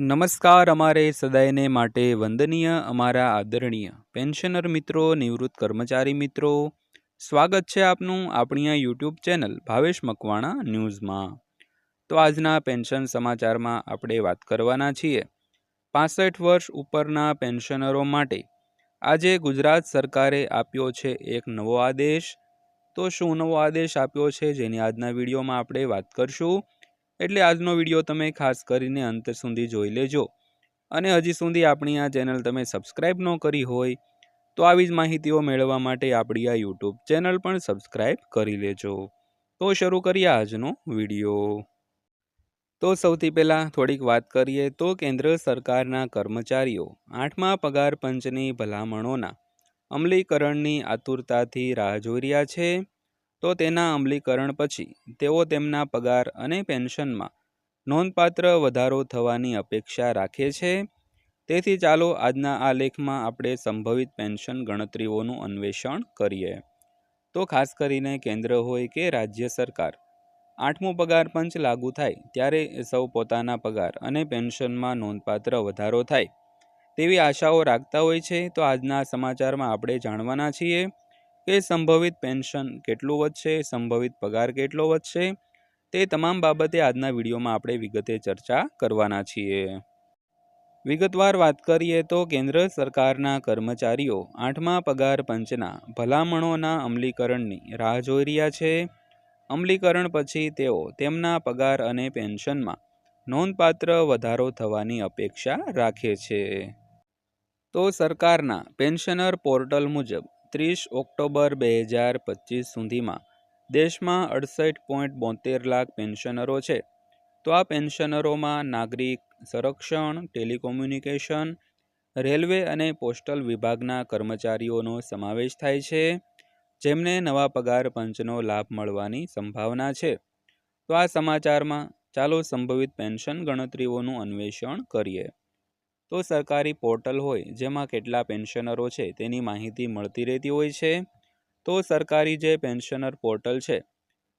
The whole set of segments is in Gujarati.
નમસ્કાર, અમારે સદાયને માટે વંદનીય, અમારા આદરણીય પેન્શનર મિત્રો, નિવૃત્ત કર્મચારી મિત્રો. સ્વાગત છે આપનું આપણી આ યુટ્યુબ ચેનલ ભાવેશ મકવાણા ન્યૂઝમાં. તો આજના પેન્શન સમાચારમાં આપણે વાત કરવાના છીએ. પાસઠ વર્ષ ઉપરના પેન્શનરો માટે આજે ગુજરાત સરકારે આપ્યો છે એક નવો આદેશ. તો શું નવો આદેશ આપ્યો છે, જેની આજના વિડીયોમાં આપણે વાત કરશું? એટલે આજનો વીડિયો તમે ખાસ કરીને અંત સુધી જોઈ લેજો. અને હજી સુધી આપણી આ ચેનલ તમે સબસ્ક્રાઈબ ન કરી હોય, તો આવી જ માહિતીઓ મેળવવા માટે આપણી આ યુટ્યુબ ચેનલ પણ સબસ્ક્રાઈબ કરી લેજો. તો શરૂ કરીએ આજનો વીડિયો. તો સૌથી પહેલાં થોડીક વાત કરીએ તો કેન્દ્ર સરકારના કર્મચારીઓ આઠમા પગાર પંચની ભલામણોના અમલીકરણની આતુરતાથી રાહ જોઈ રહ્યા છે. તો તેના અમલીકરણ પછી તેઓ તેમના પગાર અને પેન્શનમાં નોંધપાત્ર વધારો થવાની અપેક્ષા રાખે છે. તેથી ચાલો આજના આ લેખમાં આપણે સંભવિત પેન્શન ગણતરીઓનું અન્વેષણ કરીએ. તો ખાસ કરીને કેન્દ્ર હોય કે રાજ્ય સરકાર, આઠમો પગાર પંચ લાગુ થાય ત્યારે સૌ પોતાના પગાર અને પેન્શનમાં નોંધપાત્ર વધારો થાય તેવી આશાઓ રાખતા હોય છે. તો આજના સમાચારમાં આપણે જાણવાના છીએ કે સંભવિત પેન્શન કેટલું વધશે, સંભવિત પગાર કેટલો વધશે, તે તમામ બાબતે આજના વિડીયોમાં આપણે વિગતે ચર્ચા કરવાના છીએ. વિગતવાર વાત કરીએ તો કેન્દ્ર સરકારના કર્મચારીઓ આઠમા પગાર પંચના ભલામણોના અમલીકરણની રાહ જોઈ રહ્યા છે. અમલીકરણ પછી તેઓ તેમના પગાર અને પેન્શનમાં નોંધપાત્ર વધારો થવાની અપેક્ષા રાખે છે. તો સરકારના પેન્શનર પોર્ટલ મુજબ ત્રીસ ઓક્ટોબર બે હજાર પચીસ સુધીમાં દેશમાં અડસઠ પોઈન્ટ બોતેર લાખ પેન્શનરો છે. તો આ પેન્શનરોમાં નાગરિક સંરક્ષણ, ટેલિકોમ્યુનિકેશન, રેલવે અને પોસ્ટલ વિભાગના કર્મચારીઓનો સમાવેશ થાય છે, જેમને નવા પગાર પંચનો લાભ મળવાની સંભાવના છે. તો આ સમાચારમાં ચાલો સંભવિત પેન્શન ગણતરીઓનું અન્વેષણ કરીએ. તો સરકારી પોર્ટલ હોય, જેમાં કેટલા પેન્શનરો છે તેની માહિતી મળતી રહેતી હોય છે. તો સરકારી જે પેન્શનર પોર્ટલ છે,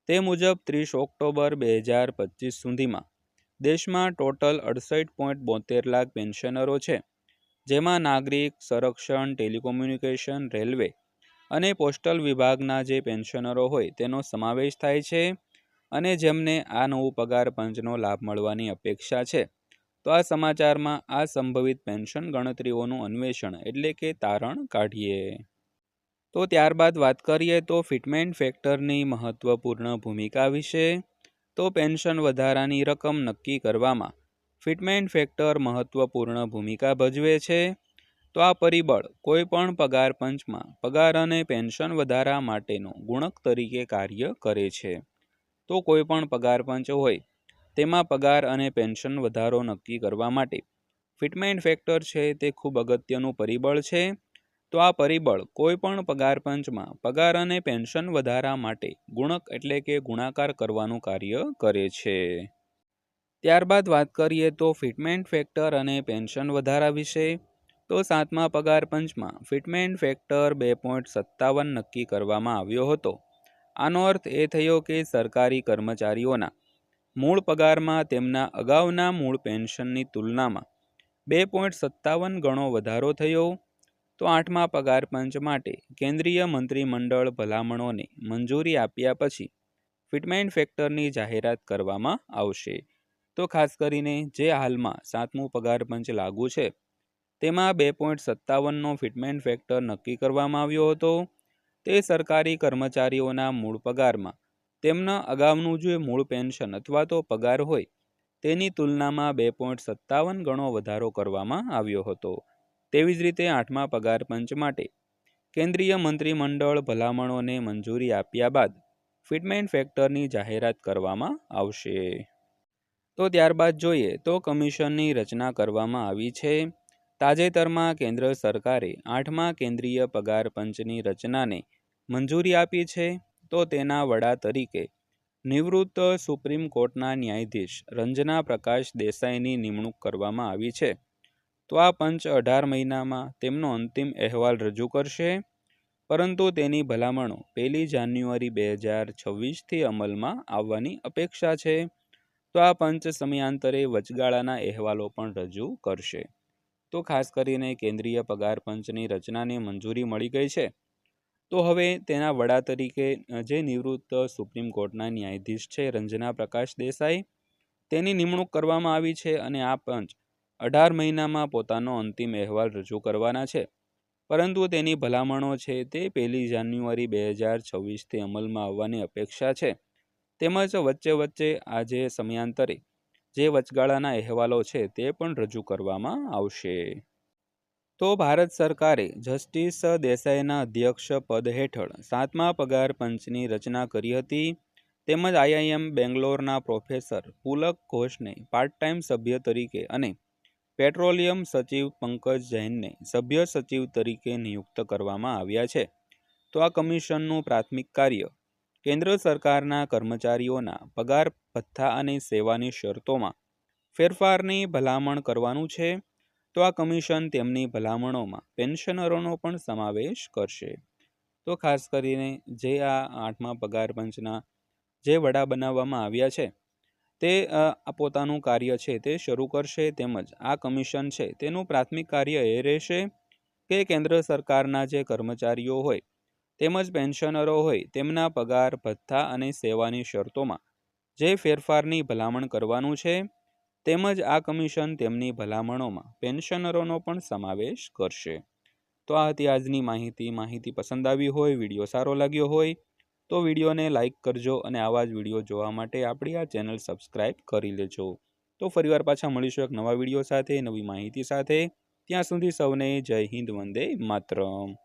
તે મુજબ ત્રીસ ઓક્ટોબર બે હજાર પચીસ સુધીમાં દેશમાં ટોટલ અડસઠ પોઈન્ટ બોતેર લાખ પેન્શનરો છે, જેમાં નાગરિક, સંરક્ષણ, ટેલિકોમ્યુનિકેશન, રેલવે અને પોસ્ટલ વિભાગના જે પેન્શનરો હોય તેનો સમાવેશ થાય છે અને જેમને આ નવું પગાર પંચનો લાભ મળવાની અપેક્ષા છે. તો આ સમાચારમાં આ સંભવિત પેન્શન ગણતરીઓનું અન્વેષણ એટલે કે તારણ કાઢીએ. તો ત્યારબાદ વાત કરીએ તો ફિટમેન્ટ ફેક્ટરની મહત્વપૂર્ણ ભૂમિકા વિશે. તો પેન્શન વધારાની રકમ નક્કી કરવામાં ફિટમેન્ટ ફેક્ટર મહત્વપૂર્ણ ભૂમિકા ભજવે છે. તો આ પરિબળ કોઈપણ પગાર પંચમાં પગાર અને પેન્શન વધારા માટેનો ગુણક તરીકે કાર્ય કરે છે. તો કોઈપણ પગાર પંચ હોય તેમાં પગાર અને પેન્શન વધારો નક્કી કરવા માટે. ફિટમેન્ટ ફેક્ટર છે તે ખૂબ અગત્યનું પરિબળ છે. તો આ પરિબળ કોઈપણ પગાર પંચમાં પગાર અને પેન્શન વધારા માટે ગુણક એટલે કે ગુણાકાર કરવાનું કાર્ય કરે છે. ત્યારબાદ વાત કરીએ તો ફિટમેન્ટ ફેક્ટર અને પેન્શન વધારા વિશે. તો સાતમા પગાર પંચમાં ફિટમેન્ટ ફેક્ટર બે પોઈન્ટ સત્તાવન નક્કી કરવામાં આવ્યો હતો. આનો અર્થ એ થયો કે સરકારી કર્મચારીઓના મૂળ પગારમાં તેમના અગાઉના મૂળ પેન્શનની તુલનામાં બે પોઈન્ટ સત્તાવન ગણો વધારો થયો. તો આઠમા પગાર પંચ માટે કેન્દ્રીય મંત્રીમંડળ ભલામણોને મંજૂરી આપ્યા પછી ફિટમેન્ટ ફેક્ટરની જાહેરાત કરવામાં આવશે. તો ખાસ કરીને જે હાલમાં સાતમું પગાર પંચ લાગુ છે, તેમાં બે પોઈન્ટ સત્તાવનનો ફિટમેન્ટ ફેક્ટર નક્કી કરવામાં આવ્યો હતો. તે સરકારી કર્મચારીઓના મૂળ પગારમાં તેમના અગાઉનું જે મૂળ પેન્શન અથવા તો પગાર હોય, તેની તુલનામાં બે પોઈન્ટ સત્તાવન ગણો વધારો કરવામાં આવ્યો હતો. તેવી જ રીતે આઠમા પગાર પંચ માટે કેન્દ્રીય મંત્રીમંડળ ભલામણોને મંજૂરી આપ્યા બાદ ફિટમેન્ટ ફેક્ટરની જાહેરાત કરવામાં આવશે. તો ત્યારબાદ જોઈએ તો કમિશનની રચના કરવામાં આવી છે. તાજેતરમાં કેન્દ્ર સરકારે આઠમા કેન્દ્રીય પગાર પંચની રચનાને મંજૂરી આપી છે. તો તેના વડા તરીકે નિવૃત્ત સુપ્રીમ કોર્ટના ન્યાયાધીશ રંજના પ્રકાશ દેસાઈની નિમણૂક કરવામાં આવી છે. તો આ પંચ અઢાર મહિનામાં તેમનો અંતિમ અહેવાલ રજૂ કરશે. પરંતુ તેની ભલામણો પહેલી જાન્યુઆરી બે હજાર છવ્વીસથી અમલમાં આવવાની અપેક્ષા છે. તો આ પંચ સમયાંતરે વચગાળાના અહેવાલો પણ રજૂ કરશે. તો ખાસ કરીને કેન્દ્રીય પગાર પંચની રચનાને મંજૂરી મળી ગઈ છે. તો હવે તેના વડા તરીકે જે નિવૃત્ત સુપ્રીમ કોર્ટના ન્યાયાધીશ છે રંજના પ્રકાશ દેસાઈ, તેની નિમણૂક કરવામાં આવી છે અને આ પંચ અઢાર મહિનામાં પોતાનો અંતિમ અહેવાલ રજૂ કરવાના છે. પરંતુ તેની ભલામણો છે તે પહેલી જાન્યુઆરી બે હજાર છવ્વીસથી અમલમાં આવવાની અપેક્ષા છે. તેમજ વચ્ચે વચ્ચે આજે સમયાંતરે જે વચગાળાના અહેવાલો છે તે પણ રજૂ કરવામાં આવશે. તો ભારત સરકારે જસ્ટિસ દેસાઈના અધ્યક્ષ પદ હેઠળ સાતમા પગાર પંચની રચના કરી હતી. તેમજ આઈઆઈએમ બેંગ્લોરના પ્રોફેસર પુલક ઘોષને પાર્ટ ટાઈમ સભ્ય તરીકે અને પેટ્રોલિયમ સચિવ પંકજ જૈનને સભ્ય સચિવ તરીકે નિયુક્ત કરવામાં આવ્યા છે. તો આ કમિશનનું પ્રાથમિક કાર્ય કેન્દ્ર સરકારના કર્મચારીઓના પગાર, ભથ્થા અને સેવાની શરતોમાં ફેરફારની ભલામણ કરવાનું છે. તો આ કમિશન તેમની ભલામણોમાં પેન્શનરોનો પણ સમાવેશ કરશે. તો ખાસ કરીને જે આ આઠમા પગાર પંચના જે વડા બનાવવામાં આવ્યા છે, તે પોતાનું કાર્ય છે તે શરૂ કરશે તેમજ આ કમિશન છે તેનું પ્રાથમિક કાર્ય એ રહેશે કે કેન્દ્ર સરકારના જે કર્મચારીઓ હોય, તેમજ પેન્શનરો હોય, તેમના પગાર, ભથ્થા અને સેવાની શરતોમાં જે ફેરફારની ભલામણ કરવાનું છે તેમજ આ કમિશન તેમની ભલામણોમાં પેન્શનરોનો પણ સમાવેશ કરશે. તો આ હતી આજની માહિતી. માહિતી પસંદ આવી હોય, વીડિયો સારો લાગ્યો હોય, તો વિડીયોને લાઇક કરજો અને આવા જ વીડિયો જોવા માટે આપણી આ ચેનલ સબસ્ક્રાઇબ કરી લેજો. તો ફરીવાર પાછા મળીશું એક નવા વીડિયો સાથે, નવી માહિતી સાથે. ત્યાં સુધી સૌને જય હિન્દ, વંદે માતરમ.